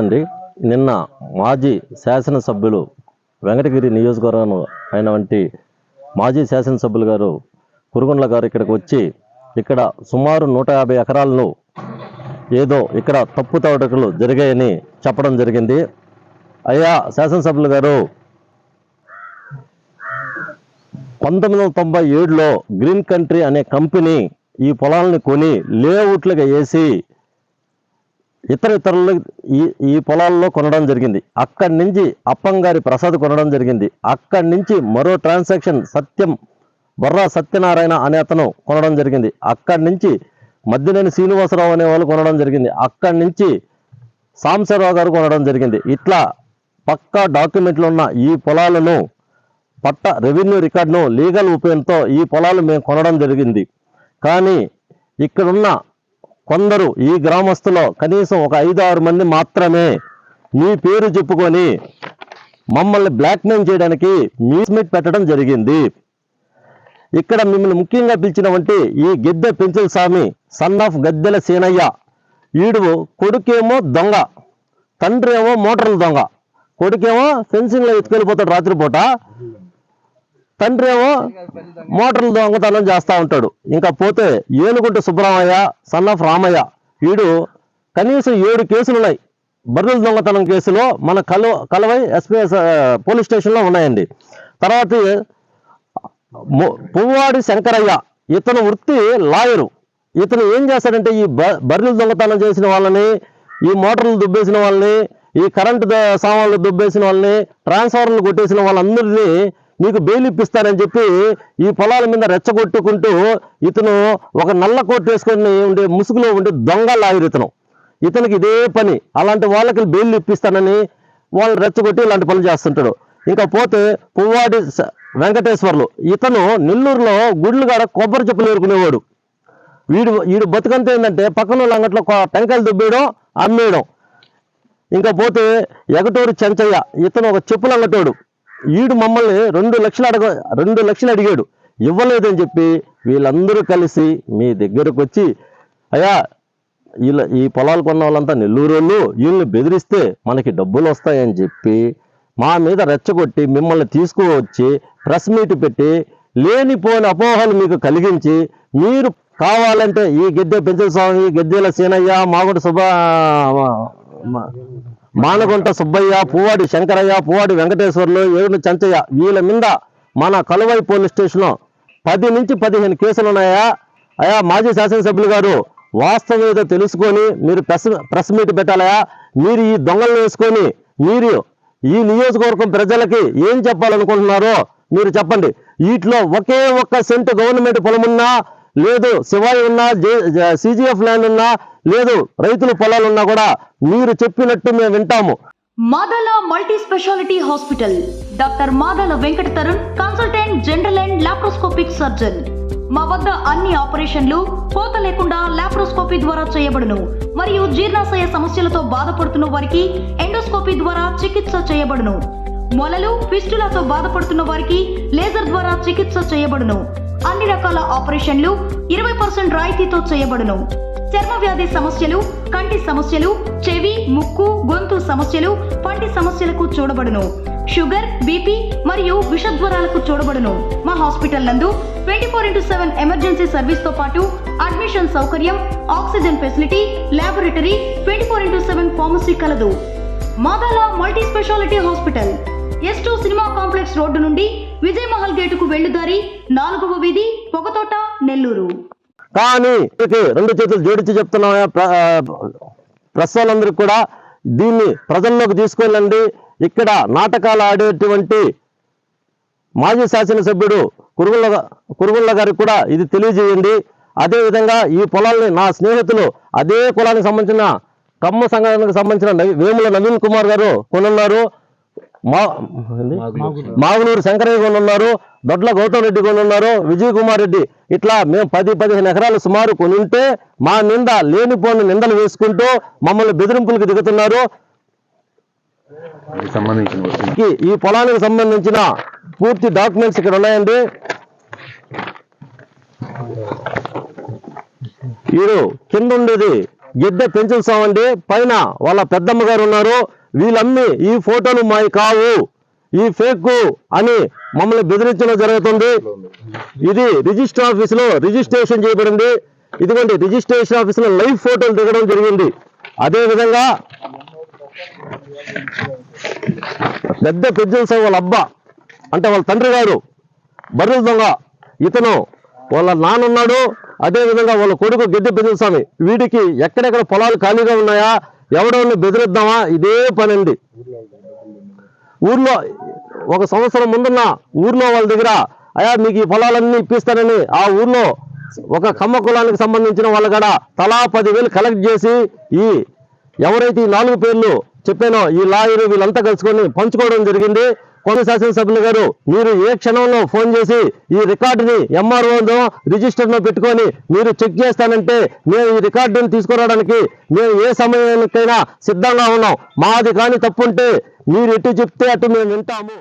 అండి నిన్న మాజీ శాసనసభ్యులు వెంకటగిరి నియోజకవర్గం అయినటువంటి మాజీ శాసనసభ్యులు గారు కురుగుండ్ల గారు ఇక్కడికి వచ్చి ఇక్కడ సుమారు నూట యాభై ఎకరాలను ఏదో ఇక్కడ తప్పు తవటకులు జరిగాయని చెప్పడం జరిగింది. అయ్యా శాసనసభ్యులు గారు పంతొమ్మిది వందల తొంభై ఏడులో గ్రీన్ కంట్రీ అనే కంపెనీ ఈ పొలాలను కొని లేఅవుట్లుగా వేసి ఇతర ఇతరులు ఈ ఈ పొలాల్లో కొనడం జరిగింది. అక్కడి నుంచి అప్పంగారి ప్రసాద్ కొనడం జరిగింది. అక్కడి నుంచి మరో ట్రాన్సాక్షన్ సత్యం బొర్రా సత్యనారాయణ అనే అతను కొనడం జరిగింది. అక్కడి నుంచి మద్దినేని శ్రీనివాసరావు అనే వాళ్ళు కొనడం జరిగింది. అక్కడి నుంచి సాంబశివరావు గారు కొనడం జరిగింది. ఇట్లా పక్కా డాక్యుమెంట్లు ఉన్న ఈ పొలాలను పట్ట రెవెన్యూ రికార్డును లీగల్ ఉపయోగంతో ఈ పొలాలు మేము కొనడం జరిగింది. కానీ ఇక్కడున్న కొందరు ఈ గ్రామస్తులో కనీసం ఒక ఐదు ఆరు మంది మాత్రమే మీ పేరు చెప్పుకొని మమ్మల్ని బ్లాక్మెయిల్ చేయడానికి మీట్ పెట్టడం జరిగింది. ఇక్కడ మిమ్మల్ని ముఖ్యంగా పిలిచినవంటి ఈ గెద్దె పెంచుల స్వామి సన్ ఆఫ్ గద్దెల సీనయ్య. ఈడు కొడుకేమో దొంగ తండ్రి ఏమో మోటార్ల దొంగ కొడుకేమో ఫెన్సింగ్లో ఎత్తుకెళ్ళిపోతాడు రాత్రిపూట. తండ్రి ఏమో మోటార్లు దొంగతనం చేస్తూ ఉంటాడు. ఇంకా పోతే ఏనుగుంట సుబ్రహ్మయ్య సన్ ఆఫ్ రామయ్య వీడు కనీసం ఏడు కేసులు ఉన్నాయి బర్రెల దొంగతనం కేసులో మన కలు కలవై ఎస్పీఎస్ పోలీస్ స్టేషన్లో ఉన్నాయండి. తర్వాత పువ్వాడి శంకరయ్య ఇతను వృత్తి లాయరు. ఇతను ఏం చేశాడంటే ఈ బ- బర్రెలు దొంగతనం చేసిన వాళ్ళని ఈ మోటార్లు దుబ్బేసిన వాళ్ళని ఈ కరెంటు సామాన్లు దుబ్బేసిన వాళ్ళని ట్రాన్స్ఫార్మర్లు కొట్టేసిన వాళ్ళందరినీ నీకు బెయిల్ ఇప్పిస్తానని చెప్పి ఈ పొలాల మీద రెచ్చగొట్టుకుంటూ ఇతను ఒక నల్ల కోట్ వేసుకొని ఉండే ముసుగులో ఉండే దొంగ లాయరు ఇతను. ఇతనికి ఇదే పని. అలాంటి వాళ్ళకి బెయిల్ ఇప్పిస్తానని వాళ్ళు రెచ్చగొట్టి ఇలాంటి పనులు చేస్తుంటాడు. ఇంకా పోతే పువ్వాడి వెంకటేశ్వర్లు. ఇతను నెల్లూరులో గుడ్లు కాడ కొబ్బరి చెప్పులు ఏరుకునేవాడు. వీడు వీడు బతుకంతా ఏంటంటే పక్కన వాళ్ళ అంగట్లో టెంకాయలు దుబ్బేయడం అమ్మేయడం. ఇంకా పోతే ఎగటూరు చెంచయ్య ఇతను ఒక చెప్పులు అంగటోడు. వీడు మమ్మల్ని రెండు లక్షలు అడగ రెండు లక్షలు అడిగాడు. ఇవ్వలేదని చెప్పి వీళ్ళందరూ కలిసి మీ దగ్గరకు వచ్చి అయ్యా వీళ్ళ ఈ పొలాలు కొన్న వాళ్ళంతా నెల్లూరు వాళ్ళు వీళ్ళని బెదిరిస్తే మనకి డబ్బులు వస్తాయని చెప్పి మా మీద రెచ్చగొట్టి మిమ్మల్ని తీసుకువచ్చి ప్రెస్ మీట్ పెట్టి లేనిపోని అపోహలు మీకు కలిగించి మీరు కావాలంటే ఈ గద్దె పెంచల స్వామి గద్దెల సీనయ్య మాగుడు సుబ్బ మానగుంట సుబ్బయ్య పువ్వాడి శంకరయ్య పువ్వాడి వెంకటేశ్వర్లు ఏడు చంచయ్య వీళ్ళ మీద మన కలువై పోలీస్ స్టేషన్లో పది నుంచి పదిహేను కేసులు ఉన్నాయా అయా మాజీ శాసనసభ్యులు గారు వాస్తవం ఏదో తెలుసుకొని మీరు ప్రెస్ ప్రెస్ మీట్ పెట్టాలయా మీరు ఈ దొంగలను వేసుకొని మీరు ఈ నియోజకవర్గం ప్రజలకి ఏం చెప్పాలనుకుంటున్నారో మీరు చెప్పండి. వీటిలో ఒకే ఒక్క సెంటు గవర్నమెంట్ పొలమున్నా లేదు శివాయి ఉన్నా సిజిఎఫ్ ల్యాండ్ ఉన్నా లేదు రైతుల పొలాలు ఉన్నా కూడా మీరు చెప్పినట్టు మేము వింటాము. Madala multi speciality hospital. Doctor Madala Venkata Tarun consultant general and laparoscopic surgeon. మా వద్ద అన్ని ఆపరేషన్లు కోత లేకుండా లాప్రోస్కోపీ ద్వారా చేయబడును. మరియు జీర్ణాశయ సమస్యలతో బాధపడుతున్న వారికి ఎండోస్కోపీ ద్వారా చికిత్స చేయబడును. మొలలు పిస్టులతో బాధపడుతున్న వారికి లేజర్ ద్వారా చికిత్స చేయబడును. అన్ని రకాల ఆపరేషన్లు ఇరవై పర్సెంట్ రాయితీతో చేయబడును. చర్మ వ్యాధి సమస్యలు కంటి సమస్యలు చెవి ముక్కు గొంతు సమస్యలు పంటి సమస్యలకు చూడబడును. షుగర్ బీపీ మరియు విషజ్వరాలకు చూడబడును. మా హాస్పిటల్ నందు twenty four into seven emergency సర్వీస్తో పాటు అడ్మిషన్ సౌకర్యం oxygen facility laboratory twenty four into seven pharmacy కలదు. Madala multi speciality hospital. S two cinema complex road నుండి విజయమహల్ గేటుకు వెళ్ళుదారి నాలుగవ వీధి పొగతోట నెల్లూరు. కానీ రెండు చేతులు జోడించి చెప్తున్నాం ప్రెస్ వాళ్ళందరికీ కూడా దీన్ని ప్రజల్లోకి తీసుకెళ్ళండి. ఇక్కడ నాటకాలు ఆడేటువంటి మాజీ శాసనసభ్యుడు కురుగుళ్ళ కురుగుళ్ళ గారికి కూడా ఇది తెలియజేయండి. అదేవిధంగా ఈ పొలాల్ని నా స్నేహితులు అదే కులానికి సంబంధించిన కమ్మ సంఘానికి సంబంధించిన వేముల నవీన్ కుమార్ గారు కొనున్నారు. మాగునూరు శంకరయ్య కొనున్నారు దొడ్ల గౌతమ్ రెడ్డి కొనున్నారు విజయ్ కుమార్ రెడ్డి. ఇట్లా మేము పది పదిహేను ఎకరాలు సుమారు కొనుంటే మా నింద లేనిపోని నిందలు వేసుకుంటూ మమ్మల్ని బెదిరింపులకు దిగుతున్నారు. ఈ- ఈ పొలానికి సంబంధించిన పూర్తి డాక్యుమెంట్స్ ఇక్కడ ఉన్నాయండి. వీడు కింద ఉండేది గిడ్డ పెంచుతామండి పైన వాళ్ళ పెద్దమ్మ గారు ఉన్నారు. వీళ్ళమ్మి ఈ ఫోటోలు మావి కావు. ఈ ఫేక్ అని మమ్మల్ని బెదిరించడం జరుగుతుంది. ఇది రిజిస్టర్ ఆఫీస్లో రిజిస్ట్రేషన్ చేయబడింది. ఇదిగోండి రిజిస్ట్రేషన్ ఆఫీస్లో లైవ్ ఫోటోలు దిగడం జరిగింది. అదే విధంగా పెద్ద పెద్దల వాళ్ళ అబ్బా అంటే వాళ్ళ తండ్రి గారు బర్రెల దొంగ ఇతను వాళ్ళ నాన్న ఉన్నాడు అదేవిధంగా వాళ్ళ కొడుకు గడ్డి పెద్దల స్వామి వీడికి ఎక్కడెక్కడ పొలాలు ఖాళీగా ఉన్నాయా? ఎవడెవరిని బెదిరిద్దామా? ఇదే పని ఊర్లో ఒక సంవత్సరం ముందున్న ఊర్లో వాళ్ళ దగ్గర అయా మీకు ఈ పొలాలన్నీ ఇప్పిస్తానని. ఆ ఊర్లో ఒక కమ్మ కులానికి సంబంధించిన వాళ్ళ కాడ తలా పదివేలు కలెక్ట్ చేసి ఈ ఎవరైతే ఈ నాలుగు పేర్లు చెప్పానో ఈ లాయరు వీళ్ళంతా కలుసుకొని పంచుకోవడం జరిగింది. కొంత శాసనసభ్యులు గారు మీరు ఏ క్షణంలో ఫోన్ చేసి ఈ రికార్డుని ఎంఆర్ఓ రిజిస్టర్లో పెట్టుకొని మీరు చెక్ చేస్తానంటే మేము ఈ రికార్డుని తీసుకురావడానికి మేము ఏ సమయానికైనా సిద్ధంగా ఉన్నాం. మాది కానీ తప్పుంటే మీరు ఎటు చెప్తే అటు మేము వింటాము.